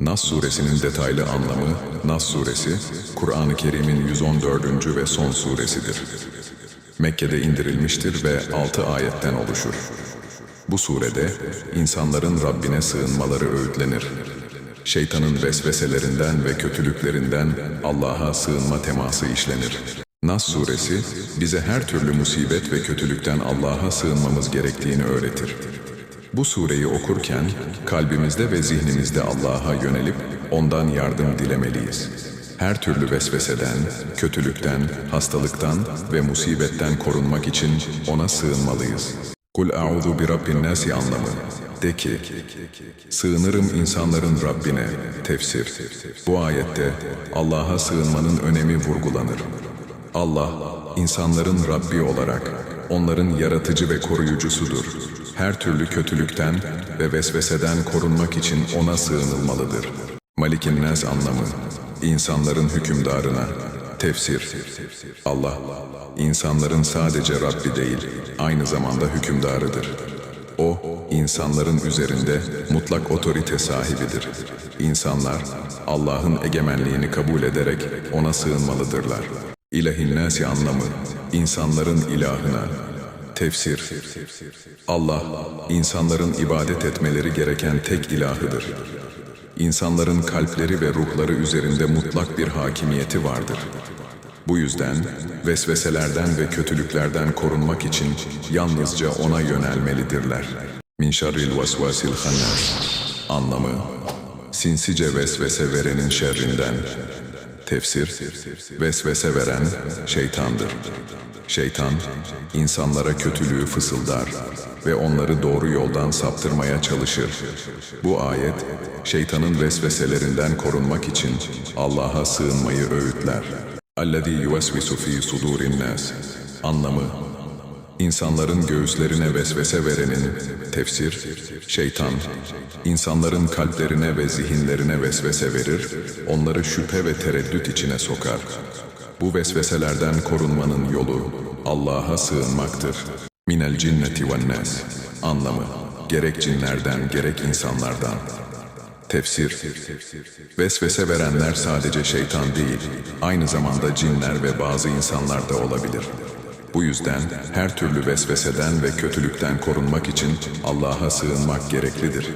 Nas suresinin detaylı anlamı, Nas suresi, Kur'an-ı Kerim'in 114. ve son suresidir. Mekke'de indirilmiştir ve 6 ayetten oluşur. Bu surede insanların Rabbine sığınmaları öğütlenir. Şeytanın vesveselerinden ve kötülüklerinden Allah'a sığınma teması işlenir. Nas suresi bize her türlü musibet ve kötülükten Allah'a sığınmamız gerektiğini öğretir. Bu sureyi okurken kalbimizde ve zihnimizde Allah'a yönelip ondan yardım dilemeliyiz. Her türlü vesveseden, kötülükten, hastalıktan ve musibetten korunmak için ona sığınmalıyız. Kul a'udhu bi rabbin nasi anlamı. De ki, sığınırım insanların Rabbine. Tefsir. Bu ayette Allah'a sığınmanın önemi vurgulanır. Allah, insanların Rabbi olarak, onların yaratıcı ve koruyucusudur. Her türlü kötülükten ve vesveseden korunmak için ona sığınılmalıdır. Malikin Nas anlamı, insanların hükümdarına, tefsir. Allah, insanların sadece Rabbi değil, aynı zamanda hükümdarıdır. O, insanların üzerinde mutlak otorite sahibidir. İnsanlar, Allah'ın egemenliğini kabul ederek ona sığınmalıdırlar. İlahin nasi anlamı, insanların ilahına, tefsir. Allah, insanların ibadet etmeleri gereken tek ilahıdır. İnsanların kalpleri ve ruhları üzerinde mutlak bir hakimiyeti vardır. Bu yüzden vesveselerden ve kötülüklerden korunmak için yalnızca ona yönelmelidirler. Min şerril vesvesil hannas. Anlamı, sinsice vesvese verenin şerrinden. Tefsir, vesvese veren şeytandır. Şeytan, insanlara kötülüğü fısıldar ve onları doğru yoldan saptırmaya çalışır. Bu ayet, şeytanın vesveselerinden korunmak için Allah'a sığınmayı öğütler. اَلَّذ۪ي يُوَسْوِسُ ف۪ي صُدُورِ النَّاسِ Anlamı, İnsanların göğüslerine vesvese verenin, tefsir, şeytan, insanların kalplerine ve zihinlerine vesvese verir, onları şüphe ve tereddüt içine sokar. Bu vesveselerden korunmanın yolu Allah'a sığınmaktır. Minel cinneti ve nas. Anlamı, gerek cinlerden gerek insanlardan. Tefsir Vesvese verenler sadece şeytan değil, aynı zamanda cinler ve bazı insanlar da olabilir. Bu yüzden her türlü vesveseden ve kötülükten korunmak için Allah'a sığınmak gereklidir.